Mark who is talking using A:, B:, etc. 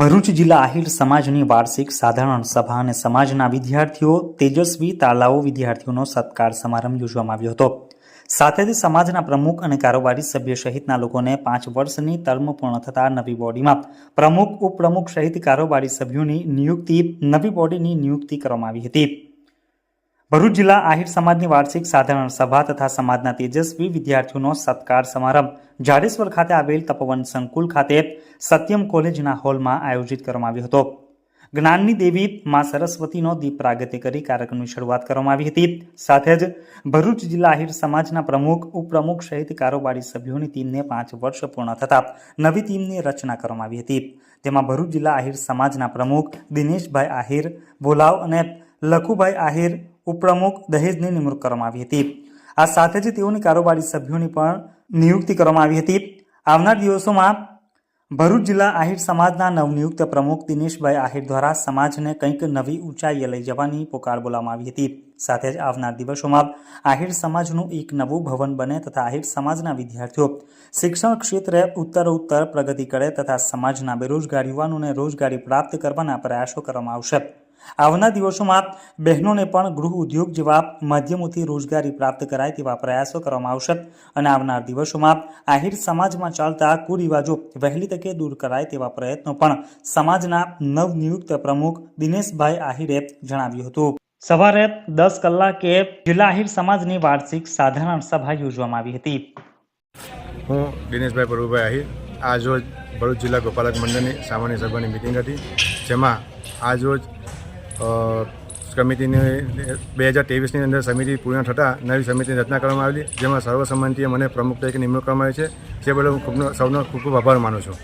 A: ભરૂચ જિલ્લા આહિર સમાજની વાર્ષિક સાધારણ સભા અને સમાજના વિદ્યાર્થીઓ, તેજસ્વી તાલાઓ વિદ્યાર્થીઓનો સત્કાર સમારંભ યોજવામાં આવ્યો હતો. સાથે જ સમાજના પ્રમુખ અને કારોબારી સભ્ય સહિતના લોકોને પાંચ વર્ષની ટર્મ પૂર્ણ થતા નવી બોડીમાં પ્રમુખ, ઉપપ્રમુખ સહિત કારોબારી સભ્યોની નિયુક્તિ, નવી બોડીની નિયુક્તિ કરવામાં આવી હતી. ભરૂચ જિલ્લા આહિર સમાજની વાર્ષિક સાધારણ સભા તથા સમાજના તેજસ્વી વિદ્યાર્થીઓનો સત્કાર સમારંભ જાડેશ્વર ખાતે આવેલ તપવન સંકુલ ખાતે સત્યમ કોલેજના હોલમાં આયોજિત કરવામાં આવ્યો હતો. જ્ઞાનની દેવી મા સરસ્વતીનો દીપ પ્રાગત્ય કરી કાર્યક્રમની શરૂઆત કરવામાં આવી હતી. સાથે જ ભરૂચ જિલ્લા આહિર સમાજના પ્રમુખ, ઉપપ્રમુખ સહિત કારોબારી સભ્યોની ટીમને પાંચ વર્ષ પૂર્ણ થતા નવી ટીમની રચના કરવામાં આવી હતી. તેમાં ભરૂચ જિલ્લા આહિર સમાજના પ્રમુખ દિનેશભાઈ આહિર ભોલાવ અને લખુભાઈ આહિર ઉપપ્રમુખ દહેજની નિમણૂક કરવામાં આવી હતી. આ સાથે જ તેઓની કારોબારી સભ્યોની પણ નિયુક્તિ કરવામાં આવી હતી. આવનાર દિવસોમાં ભરૂચ જિલ્લા આહિર સમાજના નવનિયુક્ત પ્રમુખ દિનેશભાઈ આહિર દ્વારા સમાજને કંઈક નવી ઊંચાઈએ લઈ જવાની પોકાર બોલાવવામાં આવી હતી. સાથે જ આવનાર દિવસોમાં આહિર સમાજનું એક નવું ભવન બને તથા આહિર સમાજના વિદ્યાર્થીઓ શિક્ષણ ક્ષેત્રે ઉત્તરોત્તર પ્રગતિ કરે તથા સમાજના બેરોજગાર યુવાનોને રોજગારી પ્રાપ્ત કરવાના પ્રયાસો કરવામાં આવશે. આવનાર દિવસોમાં બહેનોને પણ ગૃહ ઉદ્યોગ જેવા માધ્યમોથી રોજગારી પ્રાપ્ત કરાય તેવા પ્રયાસો કરવામાં આવશે અને આવનાર દિવસોમાં આહિર સમાજમાં ચાલતા કુરિવાજો વહેલી તકે દૂર કરાય તેવા પ્રયત્નો પણ સમાજના નવનિયુક્ત પ્રમુખ દિનેશભાઈ આહિરે જણાવ્યું હતું. સવારે દસ કલાકે જિલ્લા આહિર સમાજની વાર્ષિક સાધારણ સભા યોજવામાં આવી હતી.
B: હું દિનેશભાઈ પ્રભુભાઈ આહિર. આજરોજ ભરૂચ જિલ્લા ગોપાલક મંડળની સામાન્ય સભાની મિટિંગ હતી, જેમાં આજરોજ સમિતિની બે હજાર તેવીસની અંદર સમિતિ પૂર્ણ થતાં નવી સમિતિની રચના કરવામાં આવેલી, જેમાં સર્વસંમતિએ મને પ્રમુખ તરીકે નિમણૂક કરવામાં આવી છે. જે બદલ હું ખૂબનો સૌનો ખૂબ ખૂબ આભાર માનું છું.